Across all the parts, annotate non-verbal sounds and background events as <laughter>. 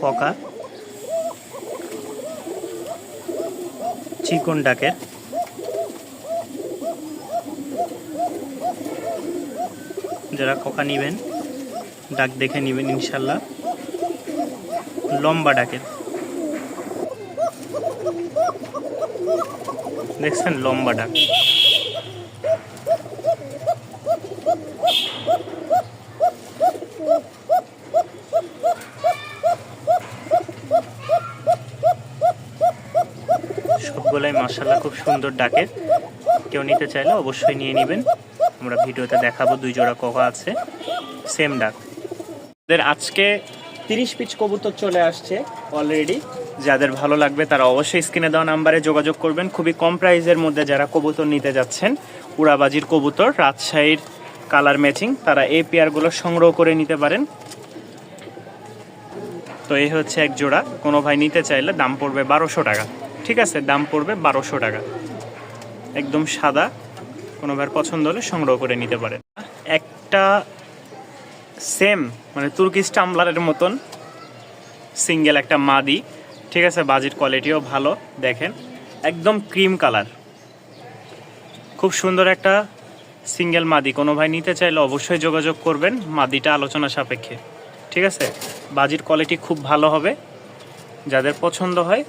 ককা, চিকন ডাকের, যারা ককা নিবেন, ডাক দেখে নিবেন ইনশাল্লাহ, লম্বা ডাকের। দেখছেন লম্বা ডাক। সবগুলাই মার্শাল্লাহ খুব সুন্দর ডাকের। কেউ নিতে চাইলে অবশ্যই নিয়ে নেবেন। আমরা ভিডিওতে দেখাবো দুই জোড়া ককা আছে। সেম ডাক। আজকে তিরিশ পিচ কবুতর চলে আসছে অলরেডি যাদের ভালো লাগবে তারা অবশ্যই স্ক্রিনে দেওয়া নাম্বারে যোগাযোগ করবেন। খুবই কম প্রাইসের মধ্যে যারা কবুতর নিতে যাচ্ছেন, উড়াবাজির কবুতর, রাজশাহীর কালার ম্যাচিং, তারা এই পেয়ারগুলো সংগ্রহ করে নিতে পারেন। তো এই হচ্ছে এক জোড়া। কোনো ভাই নিতে চাইলে দাম পড়বে বারোশো টাকা। ঠিক আছে, দাম পড়বে বারোশো টাকা। একদম সাদা, কোনো ভাইয়ের পছন্দ হলে সংগ্রহ করে নিতে পারেন একটা সেম মানে তুর্কি স্টাম্বলারের মতন সিঙ্গেল একটা মাদি, ঠিক আছে বাজির কোয়ালিটিও ভালো, দেখেন, একদম ক্রিম কালার। খুব সুন্দর একটা সিঙ্গেল মাদি, কোনো ভাই নিতে চাইলে অবশ্যই যোগাযোগ করবেন মাদিটা আলোচনা সাপেক্ষে, ঠিক আছে? বাজির কোয়ালিটি খুব ভালো হবে, যাদের পছন্দ হয়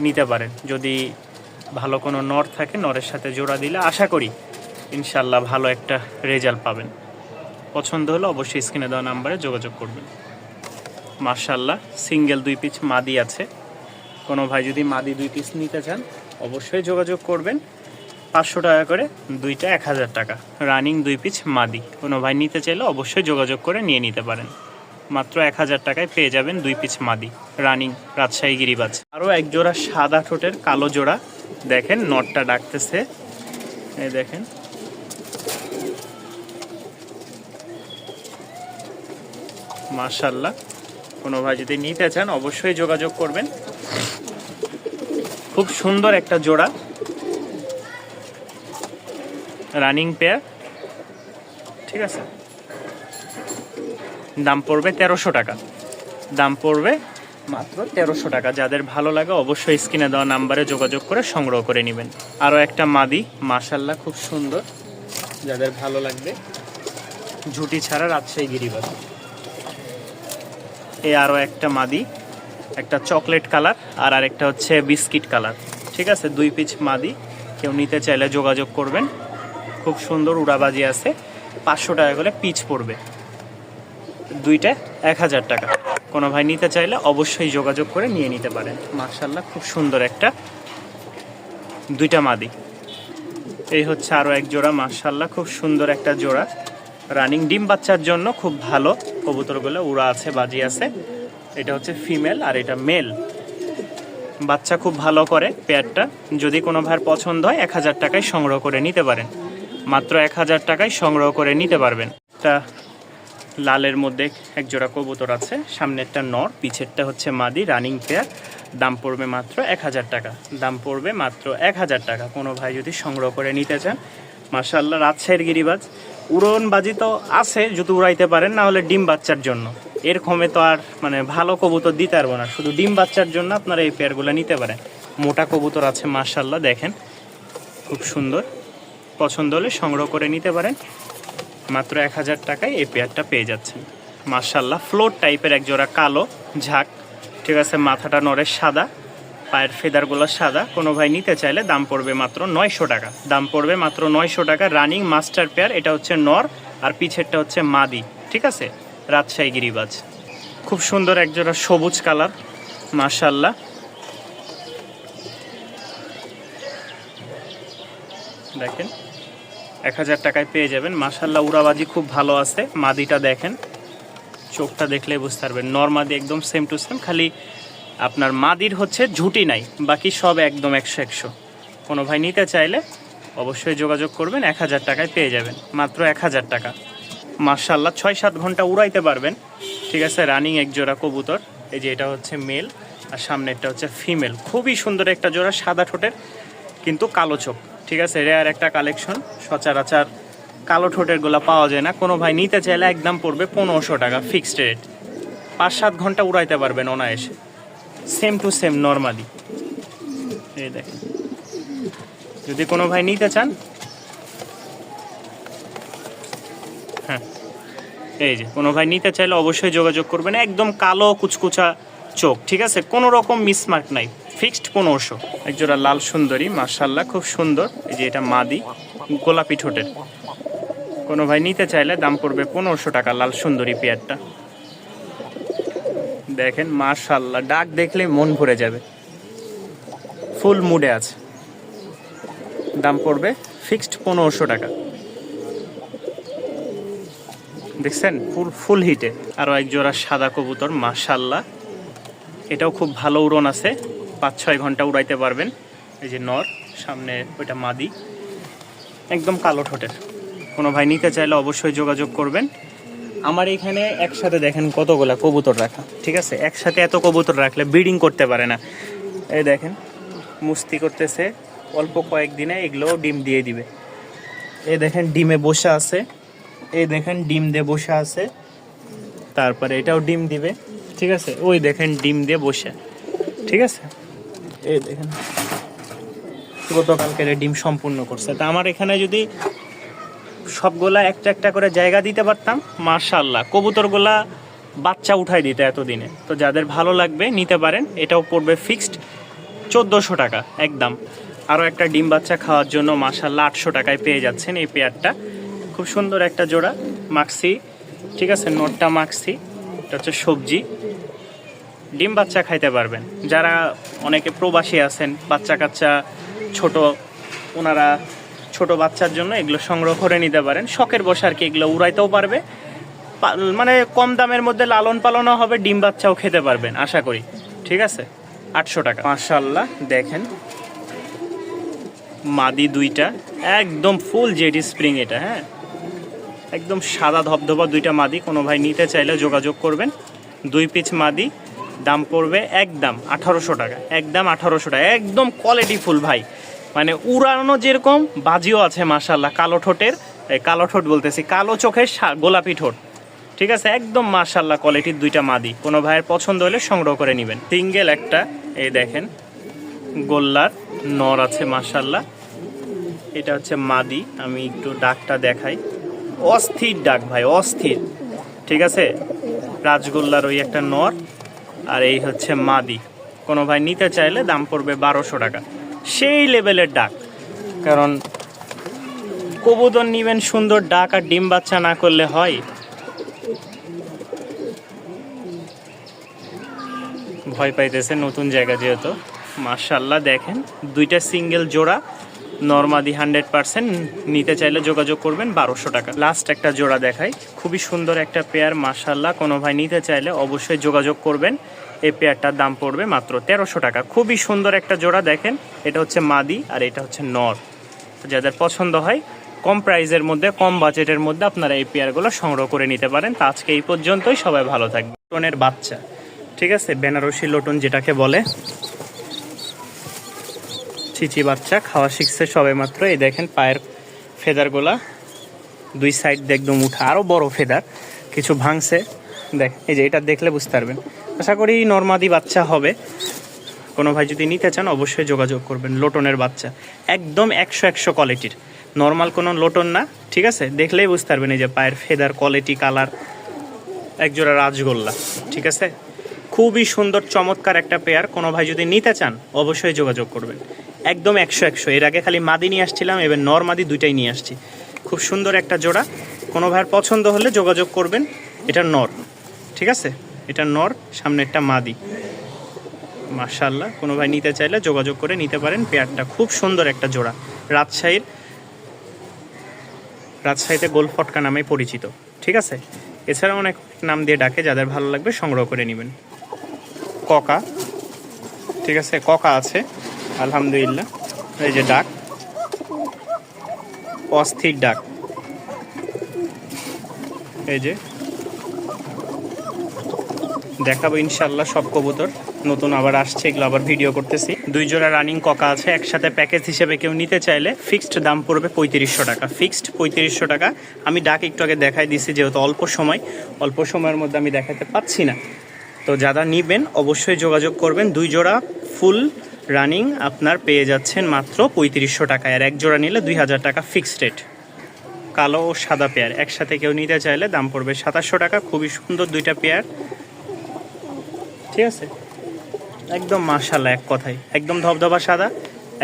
নিতে পারেন। যদি ভালো কোনো নর থাকে, নরের সাথে জোড়া দিলে আশা করি ইনশাল্লাহ ভালো একটা রেজাল্ট পাবেন। পছন্দ হলে অবশ্যই স্ক্রিনে দেওয়া নাম্বারে যোগাযোগ করবেন। মার্শাল্লাহ সিঙ্গেল দুই পিস মাদি আছে। কোনো ভাই যদি মাদি দুই পিস নিতে চান, অবশ্যই যোগাযোগ করবেন। পাঁচশো টাকা করে, দুইটা এক হাজার টাকা। রানিং দুই পিস মাদি। কোনো ভাই নিতে চাইলে অবশ্যই যোগাযোগ করে নিয়ে নিতে পারেন। মাত্র এক হাজার টাকায় পেয়ে যাবেন দুই পিস মাদি। রানিং রাজশাহী গিরিবাজ। আরও এক জোড়া সাদা ঠোঁটের কালো জোড়া। দেখেন, নটটা ডাকতেছে। এই দেখেন। মাশাল্লাহ। কোনো ভাই যদি নিতে চান, অবশ্যই যোগাযোগ করবেন। খুব সুন্দর একটা জোড়া। Running pair. ঠিক আছে? দাম পড়বে তেরোশো টাকা। দাম পড়বে মাত্র তেরোশো টাকা। যাদের ভালো লাগে অবশ্যই স্ক্রিনে দেওয়া নাম্বারে যোগাযোগ করে সংগ্রহ করে নেবেন। আরও একটা মাদি মাশাল্লাহ খুব সুন্দর। যাদের ভালো লাগবে, ঝুটি ছাড়া রাজশাহী গিরিবাজ। এ আরও একটা মাদি, একটা চকলেট কালার আর আরেকটা হচ্ছে বিস্কিট কালার। ঠিক আছে? দুই পিচ মাদি, কেউ নিতে চাইলে যোগাযোগ করবেন। খুব সুন্দর উড়াবাজি আছে। পাঁচশো টাকা করে পিচ পড়বে। দুইটা, এক হাজার টাকা। কোনো ভাই নিতে চাইলে অবশ্যই যোগাযোগ করে নিয়ে নিতে পারেন। মার্শাল্লাহ খুব সুন্দর একটা দুইটা মাদি। এই হচ্ছে আরও এক জোড়া মার্শাল্লাহ খুব সুন্দর একটা জোড়া। রানিং ডিম বাচ্চার জন্য খুব ভালো। কবুতরগুলো উড়া আছে, বাজি আছে। এটা হচ্ছে ফিমেল আর এটা মেল। বাচ্চা খুব ভালো করে পেয়ারটা। যদি কোনো ভাইয়ের পছন্দ হয়, এক হাজার টাকায় সংগ্রহ করে নিতে পারেন। মাত্র এক হাজার টাকায় সংগ্রহ করে নিতে পারবেন। তা লালের মধ্যে এক জোড়া কবুতর আছে। সামনেরটা নর, পিছেরটা হচ্ছে মাদি রানিং পেয়ার দাম পড়বে মাত্র এক হাজার টাকা। দাম পড়বে মাত্র এক হাজার টাকা। কোনো ভাই যদি সংগ্রহ করে নিতে চান মার্শাল্লাহ রাজশাহীর গিরিবাজ। উড়নবাজি তো আছে, যদি উড়াইতে পারেন, না হলে ডিম বাচ্চার জন্য। এরকমে তো আর মানে ভালো কবুতর দিতে পারব না। শুধু ডিম বাচ্চার জন্য আপনারা এই পেয়ারগুলো নিতে পারেন। মোটা কবুতর আছে মার্শাল্লাহ দেখেন। খুব সুন্দর। পছন্দ হলে সংগ্রহ করে নিতে পারেন। মাত্র এক হাজার টাকায় এই পেয়ারটা পেয়ে যাচ্ছেন। মার্শাল্লাহ ফ্লোর টাইপের এক জোড়া কালো, ঝাঁক। ঠিক আছে, মাথাটা নরের সাদা, পায়ের ফেদারগুলো সাদা। কোনো ভাই নিতে চাইলে দাম পড়বে মাত্র নয়শো টাকা। দাম পড়বে মাত্র নয়শো টাকা রানিং মাস্টার পেয়ার এটা হচ্ছে নর আর পিছেরটা হচ্ছে মাদি। ঠিক আছে, রাজশাহী গিরিবাজ। খুব সুন্দর এক জোড়া সবুজ কালার মার্শাল্লাহ দেখেন এক হাজার টাকায় পেয়ে যাবেন। মাসাল্লাহ উড়াবাজি খুব ভালো আছে। মাদিটা দেখেন। চোখটা দেখলে বুঝতে পারবেন। নর্মাদি একদম সেম টু সেম খালি আপনার মাদির হচ্ছে ঝুটি নাই, বাকি সব একদম একশো একশো। কোনো ভাই নিতে চাইলে অবশ্যই যোগাযোগ করবেন, এক হাজার টাকায় পেয়ে যাবেন। মাত্র এক হাজার টাকা। মার্শাল্লাহ ছয় সাত ঘণ্টা উড়াইতে পারবেন। ঠিক আছে, রানিং এক জোড়া কবুতর। এই যে এটা হচ্ছে মেল, আর সামনেরটা হচ্ছে ফিমেল। খুবই সুন্দর একটা জোড়া, সাদা ঠোঁটের, কিন্তু কালো চোখ। ঠিক আছে রেয়ার একটা কালেকশন সচরাচর কালো ঠোঁটেরগুলা পাওয়া যায় না। কোনো ভাই নিতে চাইলে একদম পড়বে পনেরোশো টাকা ফিক্সড রেট পাঁচ সাত ঘণ্টা উড়াইতে পারবেন অনায়াসে। সেম টু সেম নর্মালি এই দেখেন। যদি কোনো ভাই নিতে চান হ্যাঁ এই যে, কোনো ভাই নিতে চাইলে অবশ্যই যোগাযোগ করবেন। একদম কালো কুচকুচা চোখ, ঠিক আছে? কোনো রকম মিসমার্ক নাই। ফিক্সড পনেরোশো একজোড়া লাল সুন্দরী মার্শাল্লাহ খুব সুন্দর। এই যে এটা মাদি, গোলাপি ঠোঁটের। কোনো ভাই নিতে চাইলে দাম পড়বে পনেরোশো টাকা লাল সুন্দরী পেয়ারটা। দেখেন মার্শাল্লাহ ডাক দেখলে মন ভরে যাবে। ফুল মুডে আছে। দাম পড়বে ফিক্সড পনেরোশো টাকা। দেখছেন? ফুল ফুল হিটে আরও এক জোড়া সাদা কবুতর মাশাল্লাহ এটাও খুব ভালো উড়ন আছে। পাঁচ, ছয় ঘণ্টা উড়াইতে পারবেন। এই যে নর, সামনে ওইটা মাদি। একদম কালো ঠোঁটের। কোনো ভাই নিতে চাইলে অবশ্যই যোগাযোগ করবেন। আমার এখানে একসাথে দেখেন কতগুলা কবুতর রাখা, ঠিক আছে? একসাথে এত কবুতর রাখলে ব্রিডিং করতে পারে না। এই দেখেন, মুস্তি করতেছে। অল্প কয়েকদিনে এগুলো ডিম দিয়ে দিবে। এই দেখেন, ডিমে বসে আছে। এই দেখেন, ডিম দিয়ে বসে আছে। তারপরে এটাও ডিম দিবে। ঠিক আছে? ওই দেখেন ডিম দিয়ে বসে। ঠিক আছে? এই দেখেন। গতকালকে ডিম সম্পূর্ণ করছে। তা আমার এখানে যদি সবগুলা একটা একটা করে জায়গা দিতে পারতাম মার্শাল্লাহ কবুতরগুলা বাচ্চা উঠাই দিতে এতদিনে। তো যাদের ভালো লাগবে, নিতে পারেন। এটাও পড়বে ফিক্সড চোদ্দোশো টাকা, একদম। আরও একটা ডিম বাচ্চা খাওয়ার জন্য মার্শাল্লাহ আটশো টাকায় পেয়ে যাচ্ছেন এই পেয়ারটা। খুব সুন্দর একটা জোড়া, মাক্সি। ঠিক আছে? নোটটা মাক্সি। এটা হচ্ছে সবজি। ডিম বাচ্চা খাইতে পারবেন। যারা অনেকে প্রবাসী আছেন বাচ্চা কাচ্চা ছোট, ওনারা ছোট বাচ্চার জন্য এগুলো সংগ্রহ করে নিতে পারেন। শখের বসে আর কি এগুলো উড়াইতেও পারবে। মানে কম দামের মধ্যে লালন পালনও হবে, ডিম বাচ্চাও খেতে পারবেন, আশা করি। ঠিক আছে? আটশো টাকা। মাশাল্লাহ দেখেন। মাদি দুইটা, একদম ফুল জেডি স্প্রিং এটা হ্যাঁ? একদম সাদা ধবধবা দুইটা মাদি, কোনো ভাই নিতে চাইলে যোগাযোগ করবেন। দুই পিচ মাদি দাম পড়বে একদম আঠারোশো টাকা, একদম আঠারোশো টাকা, একদম কোয়ালিটি ফুল ভাই। মানে উড়ানো যেরকম, বাজিও আছে মাশাল্লাহ কালো ঠোঁটের কালো ঠোঁট বলতেছি, কালো চোখের গোলাপি ঠোঁট। ঠিক আছে? একদম মাশাল্লাহ কোয়ালিটির দুইটা মাদি। কোনো ভাইয়ের পছন্দ হলে সংগ্রহ করে নেবেন। সিঙ্গেল একটা, এই দেখেন, গোল্লার নর আছে মাশাল্লাহ এটা হচ্ছে মাদি, আমি একটু ডাকটা দেখাই। অস্থির ডাক ভাই, অস্থির। ঠিক আছে? রাজগোল্লার ওই একটা নর। আর এই হচ্ছে মাদি। কোনো ভাই নিতে চাইলে দাম পড়বে বারোশো টাকা। সেই লেভেলের ডাক। কারণ কবুতর নিবেন সুন্দর ডাক আর ডিম বাচ্চা না করলে হয়। ভয় পাইতেছে নতুন জায়গা যেহেতু। মার্শাল্লাহ দেখেন, দুইটা সিঙ্গেল জোড়া। নর্মাদি হান্ড্রেড পার্সেন্ট নিতে চাইলে যোগাযোগ করবেন বারোশো টাকা। লাস্ট একটা জোড়া দেখাই। খুবই সুন্দর একটা পেয়ার মার্শাল্লাহ কোনো ভাই নিতে চাইলে অবশ্যই যোগাযোগ করবেন। এই পেয়ারটার দাম পড়বে মাত্র তেরোশো টাকা। খুবই সুন্দর একটা জোড়া দেখেন। এটা হচ্ছে মাদি আর এটা হচ্ছে নর। যাদের পছন্দ হয়, কম প্রাইজের মধ্যে, কম বাজেটের মধ্যে আপনারা এই পেয়ারগুলো সংগ্রহ করে নিতে পারেন। তা আজকে এই পর্যন্তই। সবাই ভালো থাকবে লোটনের বাচ্চা, ঠিক আছে? বেনারসি লোটন যেটাকে বলে। চিচি বাচ্চা, খাওয়া শিখছে সবে মাত্র। এই দেখেন পায়ের ফেদারগুলা, দুই সাইড দিয়ে একদম উঠা আরও বড় ফেদার, কিছু ভাঙছে। দেখ, এই যে এটা দেখলে বুঝতে পারবেন। আশা করি নর্মাদি বাচ্চা হবে। কোনো ভাই যদি নিতে চান, অবশ্যই যোগাযোগ করবেন, লোটনের বাচ্চা। একদম একশো একশো কোয়ালিটির নর্মাল কোনো লোটন না, ঠিক আছে? দেখলেই বুঝতে পারবেন এই যে পায়ের ফেদার কোয়ালিটি কালার একজোড়া রাজগোল্লা, ঠিক আছে? খুবই সুন্দর, চমৎকার একটা পেয়ার কোনো ভাই যদি নিতে চান, অবশ্যই যোগাযোগ করবেন। একদম একশো একশো। এর আগে খালি মাদি নিয়ে আসছিলাম, এবার নর মাদি দুইটাই নিয়ে আসছি। খুব সুন্দর একটা জোড়া। কোনো ভাইয়ের পছন্দ হলে যোগাযোগ করবেন। এটা নর, ঠিক আছে? এটা নর, সামনে একটা মাদি। মার্শাল্লাহ কোনো ভাই নিতে চাইলে যোগাযোগ করে নিতে পারেন। পেয়ারটা খুব সুন্দর একটা জোড়া। রাজশাহীর, রাজশাহীতে গোল ফটকা নামে পরিচিত, ঠিক আছে? এছাড়া অনেক নাম দিয়ে ডাকে, যাদের ভালো লাগবে সংগ্রহ করে নেবেন। ককা, ঠিক আছে? ককা আছে। আলহামদুলিল্লাহ। এই যে ডাক। অস্থির ডাক। এই যে। দেখাবো ইনশাল্লাহ সব কবুতর। নতুন আবার আসছে, এগুলো আবার ভিডিও করতেছি। দুই জোড়া রানিং ককা আছে, একসাথে প্যাকেজ হিসেবে কেউ নিতে চাইলে ফিক্সড দাম পড়বে পঁয়ত্রিশশো টাকা। ফিক্সড পঁয়ত্রিশশো টাকা। আমি ডাক একটু আগে দেখাই দিছি, যেহেতু অল্প সময়। অল্প সময়ের মধ্যে আমি দেখাতে পাচ্ছি না। তো যারা নিবেন, অবশ্যই যোগাযোগ করবেন। দুই জোড়া ফুল রানিং আপনার পেয়ে যাচ্ছেন মাত্র পঁয়ত্রিশশো টাকায়। আর এক জোড়া নিলে দুই হাজার টাকা ফিক্সড রেট কালো ও সাদা পেয়ার একসাথে কেউ নিতে চাইলে দাম পড়বে সাতাশশো টাকা। খুবই সুন্দর দুইটা পেয়ার ঠিক আছে? একদম মাশাল্লাহ এক কথাই একদম ধবধবা সাদা,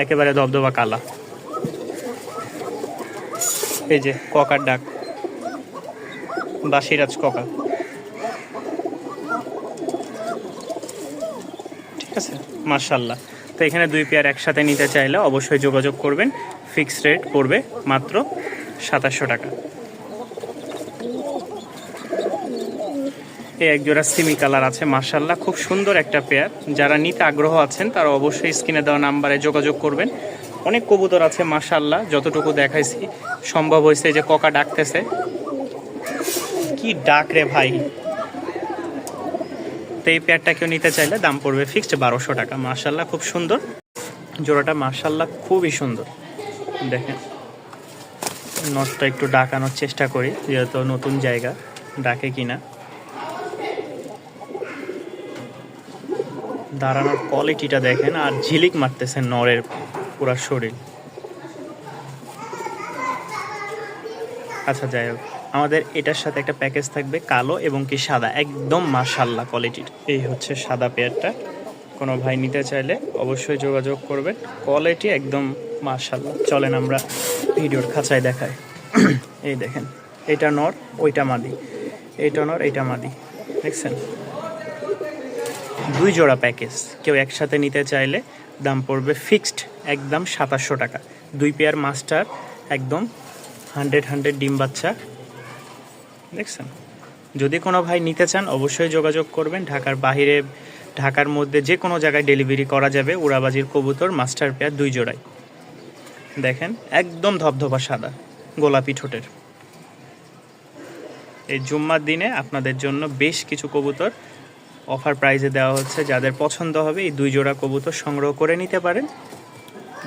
একেবারে ধবধবা কালা। এই যে ককার ডাক। বাসিরাজ ককা। ঠিক আছে? মার্শাল্লাহ তো এখানে দুই পেয়ার একসাথে নিতে চাইলে অবশ্যই যোগাযোগ করবেন। ফিক্সড রেট পড়বে মাত্র সাতাশশো টাকা। এই একজোড়া সিমি কালার আছে মার্শাল্লাহ খুব সুন্দর একটা পেয়ার। যারা নিতে আগ্রহ আছেন, তারা অবশ্যই স্ক্রিনে দেওয়া নাম্বারে যোগাযোগ করবেন। অনেক কবুতর আছে মার্শাল্লাহ যতটুকু দেখাইছি, সম্ভব হয়েছে যে ককা ডাকতেছে। কি ডাক রে ভাই। তো এই পেয়ারটা কেউ নিতে চাইলে দাম পড়বে ফিক্সড বারোশো টাকা। মার্শাল্লাহ খুব সুন্দর। জোড়াটা মার্শাল্লাহ খুবই সুন্দর। দেখেন, নটটা একটু ডাকানোর চেষ্টা করি, যেহেতু নতুন জায়গা, ডাকে কিনা। দাঁড়ানোর কোয়ালিটিটা দেখেন, আর ঝিলিক মারতেছে নরের পুরা শরীর। আচ্ছা যাই হোক। আমাদের এটার সাথে একটা প্যাকেজ থাকবে কালো এবং কি সাদা, একদম মাশাল্লাহ কোয়ালিটির এই হচ্ছে সাদা পেয়ারটা কোনো ভাই নিতে চাইলে অবশ্যই যোগাযোগ করবেন। কোয়ালিটি একদম মাশাল্লাহ চলেন আমরা ভিডিওর খাঁচায় দেখাই। <clears throat> এই দেখেন, এটা নর, ওইটা মাদি। এইটা নর এইটা মাদি। দেখছেন? দুই জোড়া প্যাকেজ কেউ একসাথে নিতে চাইলে দাম পড়বে ফিক্সড একদম সাতাশশো টাকা। দুই পেয়ার মাস্টার একদম হান্ড্রেড হান্ড্রেড ডিম বাচ্চা। দেখছেন? যদি কোনো ভাই নিতে চান, অবশ্যই যোগাযোগ করবেন। ঢাকার বাইরে ঢাকার মধ্যে যে কোনো জায়গায় ডেলিভারি করা যাবে। উড়াবাজির কবুতর, মাস্টার পেয়ার, দুই জোড়াই। দেখেন, একদম ধবধবা সাদা, গোলাপি ঠোঁটের। এই জুম্মার দিনে আপনাদের জন্য বেশ কিছু কবুতর অফার প্রাইজে দেওয়া হচ্ছে। যাদের পছন্দ হবে, এই দুই জোড়া কবুতর সংগ্রহ করে নিতে পারেন।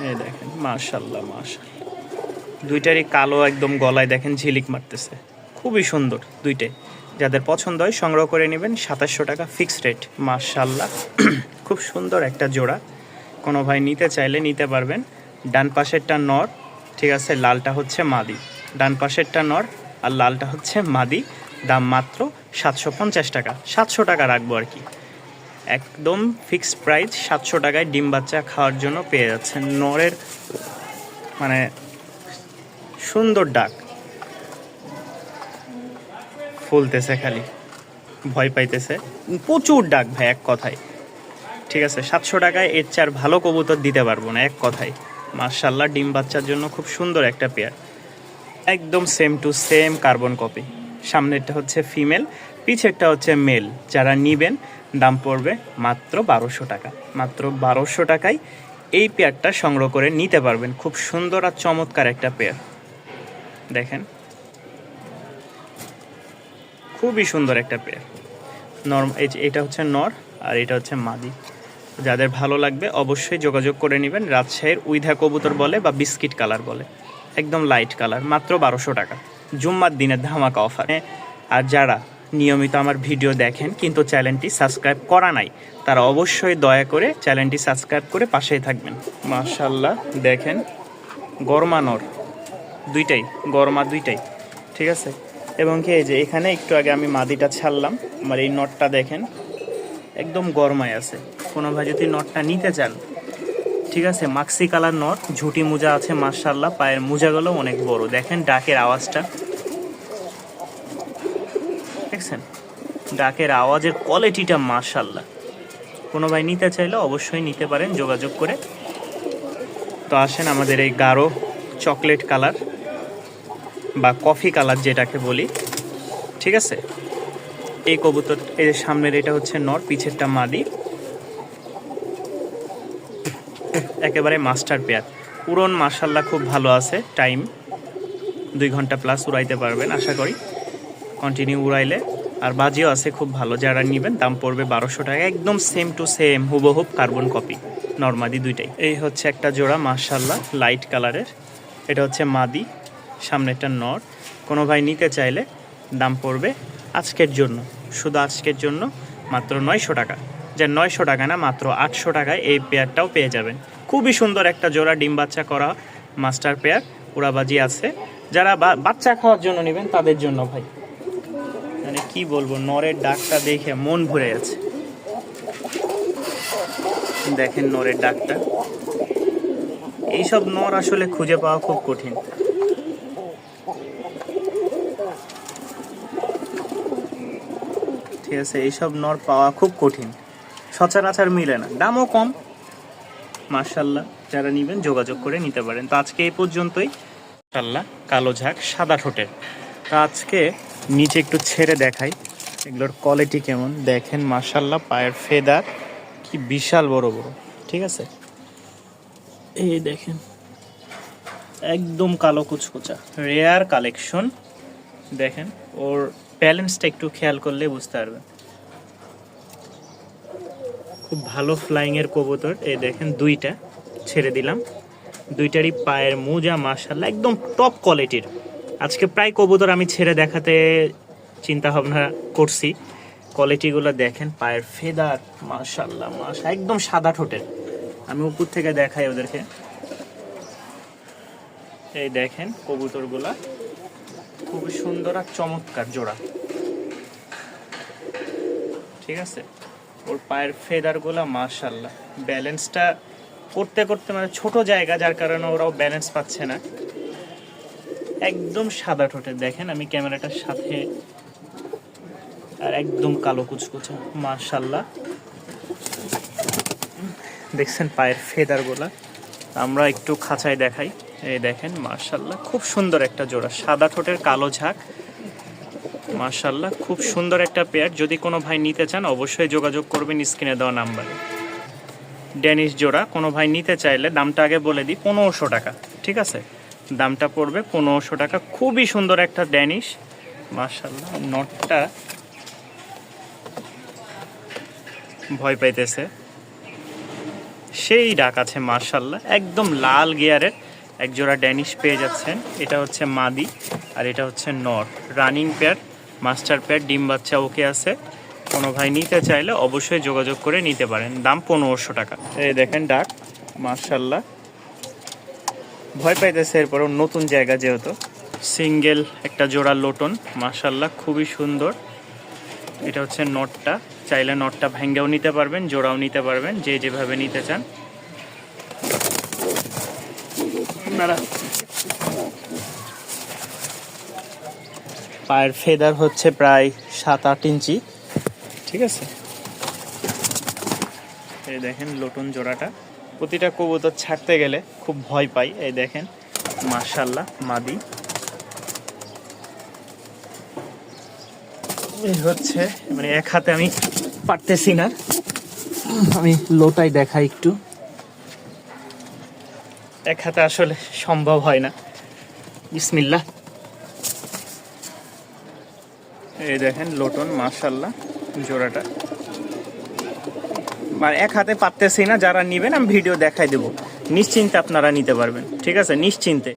এই দেখেন মাশাল্লাহ মাশাল্লাহ দুইটারই কালো একদম গলায় দেখেন ঝিলিক মারতেছে। খুবই সুন্দর দুইটাই। যাদের পছন্দ হয় সংগ্রহ করে নেবেন সাতাশশো টাকা ফিক্সড রেট মাশাল্লাহ খুব সুন্দর একটা জোড়া। কোনো ভাই নিতে চাইলে নিতে পারবেন। ডান পাশেরটা নর, ঠিক আছে, লালটা হচ্ছে মাদি। ডান পাশেরটা নর আর লালটা হচ্ছে মাদি। দাম মাত্র সাতশো পঞ্চাশ টাকা। সাতশো টাকা রাখব আর কি। একদম ফিক্সড প্রাইস সাতশো টাকায় ডিম বাচ্চা খাওয়ার জন্য পেয়ে যাচ্ছেন নরের মানে সুন্দর ডাক। ফুলতেছে খালি। ভয় পাইতেছে। প্রচুর ডাক ভাই, এক কথায়। ঠিক আছে, সাতশো টাকায় এর চার ভালো কবুতর দিতে পারব না, এক কথায়। মার্শাল্লাহ ডিম বাচ্চার জন্য খুব সুন্দর একটা পেয়ার একদম same to same carbon copy সামনেরটা হচ্ছে ফিমেল পিছেরটা হচ্ছে মেল যারা নিবেন, দাম পড়বে মাত্র বারোশো টাকা। মাত্র বারোশো টাকায় এই পেয়ারটা সংগ্রহ করে নিতে পারবেন। খুব সুন্দর আর চমৎকার একটা পেয়ার দেখেন। খুবই সুন্দর একটা পেয়ার। নর্ম এটা হচ্ছে নর আর এটা হচ্ছে মাদি। যাদের ভালো লাগবে অবশ্যই যোগাযোগ করে নেবেন, রাজশাহীর উইধা কবুতর বলে বা বিস্কিট কালার বলে। একদম লাইট কালার, মাত্র বারোশো টাকা। জুম্মার দিনের ধামাকা অফার আর যারা নিয়মিত আমার ভিডিও দেখেন কিন্তু চ্যানেলটি সাবস্ক্রাইব করা নাই, তারা অবশ্যই দয়া করে চ্যানেলটি সাবস্ক্রাইব করে পাশেই থাকবেন। মাশাল্লাহ দেখেন গরমানর দুইটাই, গরমা দুইটাই, ঠিক আছে? এবং কি এই যে এখানে একটু আগে আমি মাদিটা ছাড়লাম, আমার এই নটটা দেখেন, একদম গরমায় আছে। কোনো ভাই যদি নটটা নিতে চান, ঠিক আছে, মাক্সি কালার নট, ঝুটি মোজা আছে মার্শাল্লাহ পায়ের মোজাগুলো অনেক বড়। দেখেন ডাকের আওয়াজটা। দেখছেন? ডাকের আওয়াজের কোয়ালিটিটা মার্শাল্লাহ কোনো ভাই নিতে চাইলে অবশ্যই নিতে পারেন, যোগাযোগ করে। তো আসেন আমাদের এই গাঢ় চকলেট কালার বা কফি কালার যেটাকে বলি, ঠিক আছে? এই কবুতর যে সামনের এটা হচ্ছে নর, পিছেরটা মাদি। একেবারে মাস্টার পেয়ার। উড়ন মার্শাল্লাহ খুব ভালো আছে, টাইম দুই ঘণ্টা প্লাস উড়াইতে পারবেন, আশা করি। কন্টিনিউ উড়াইলে। আর বাজিও আছে খুব ভালো, যারা নেবেন দাম পড়বে বারোশো টাকা, একদম সেম টু সেম হুবহুব কার্বন কপি নর্মাদি দুইটাই। এই হচ্ছে একটা জোড়া মার্শাল্লাহ লাইট কালারের এটা হচ্ছে মাদি সামনেরটা নর। কোনো ভাই নিতে চাইলে দাম পড়বে আজকের জন্য। শুধু আজকের জন্য মাত্র নয়শো টাকা। যে নয়শো টাকা না, মাত্র আটশো টাকায় এই পেয়ারটাও পেয়ে যাবেন। খুবই সুন্দর একটা জোড়া ডিম বাচ্চা করা মাস্টার পেয়ার উড়াবাজি আছে। যারা বাচ্চা খাওয়ার জন্য নেবেন তাদের জন্য ভাই। মানে কি বলব, নরের ডাকটা দেখে মন ভরে আছে দেখেন নরের ডাকটা। এইসব নর আসলে খুঁজে পাওয়া খুব কঠিন। ঠিক আছে, এইসব নর পাওয়া খুব কঠিন। সচরাচর মিলে না। দামও কম। মার্শাল্লাহ যারা নেবেন যোগাযোগ করে নিতে পারেন। তো আজকে এই পর্যন্তই। মার্শাল্লাহ কালো ঝাঁক, সাদা ঠোঁটের তো আজকে নিচে একটু ছেড়ে দেখাই। এগুলোর কোয়ালিটি কেমন? দেখেন মার্শাল্লাহ পায়ের ফেদার কি বিশাল বড় বড়। ঠিক আছে? এই দেখেন, একদম কালো কুচকুচা। রেয়ার কালেকশন দেখেন, ওর ব্যালেন্সটা একটু খেয়াল করলে বুঝতে পারবেন। খুব ভালো ফ্লাইং এর কবুতর। এই দেখেন দুইটা, ছেড়ে দিলাম। দুইটারই পায়ের মোজা মাশাল্লাহ একদম টপ কোয়ালিটির আজকে প্রায় কবুতর আমি ছেড়ে দেখাতে চিন্তা ভাবনা করছি। কোয়ালিটিগুলো দেখেন, পায়ের ফেদার মাশাল্লাহ মাশা একদম সাদা ঠোঁটের। আমি উপর থেকে দেখাই ওদেরকে। এই দেখেন কবুতরগুলা। খুবই সুন্দর আর চমৎকার জোড়া। ঠিক আছে? ওর পায়ের ফেদারগুলা মাশাল্লাহ ব্যালেন্সটা করতে করতে মানে ছোট জায়গা, যার কারণে ওরাও ব্যালেন্স পাচ্ছে না। একদম সাদা ঠোঁটে। দেখেন আমি ক্যামেরাটার সাথে। আর একদম কালো কুচকুচা। মাশাল্লাহ দেখছেন পায়ের ফেদারগুলা। আমরা একটু খাঁচায় দেখাই। এই দেখেন মার্শাল্লাহ খুব সুন্দর একটা জোড়া, সাদা ঠোঁটের কালো ঝাঁক। মার্শাল্লাহ খুব সুন্দর একটা পেয়ার যদি কোনো ভাই নিতে চান, অবশ্যই যোগাযোগ করবেন স্ক্রিনে দেওয়া নাম্বারে। ড্যানিশ জোড়া, কোনো ভাই নিতে চাইলে দামটা আগে বলে দিই, পনেরোশো টাকা, ঠিক আছে? দামটা পড়বে পনেরোশো টাকা। খুবই সুন্দর একটা ড্যানিশ মার্শাল্লাহ নটটা ভয় পাইতেছে। সেই ডাক আছে মার্শাল্লাহ একদম লাল গিয়ারের। এক জোড়া ড্যানিশ পেয়ে যাচ্ছেন। এটা হচ্ছে মাদি আর এটা হচ্ছে নর। রানিং পেয়ার, মাস্টার পেয়ার, ডিম বাচ্চা ওকে আছে। কোনো ভাই নিতে চাইলে অবশ্যই যোগাযোগ করে নিতে পারেন। দাম পনেরোশো টাকা। এই দেখেন ডাক মার্শাল্লাহ ভয় পাইতেছে এরপরও নতুন জায়গা যেহেতু। সিঙ্গেল একটা জোড়া লোটন মার্শাল্লাহ খুবই সুন্দর। এটা হচ্ছে নটটা। চাইলে নটটা ভেঙ্গেও নিতে পারবেন, জোড়াও নিতে পারবেন, যে যেভাবে নিতে চান। আপনারা। পায়ের ফেদার হচ্ছে প্রায় সাত আট ইঞ্চি। ঠিক আছে। এই দেখেন লোটন জোড়াটা। প্রতিটা কবুতর ছাড়তে গেলে খুব ভয় পাই। এই দেখেন মার্শাল্লাহ মাদি। এই হচ্ছে মানে এক হাতে আমি পারতেছি না। আমি লোটাই দেখাই একটু। এক হাতে আসলে সম্ভব হয় না। বিসমিল্লা এই দেখেন লোটন মাশাল্লাহ জোড়াটা। মানে এক হাতে পারতেছি না, যারা নেবেন আমি ভিডিও দেখাই দেবো। নিশ্চিন্তে আপনারা নিতে পারবেন, ঠিক আছে? নিশ্চিন্তে।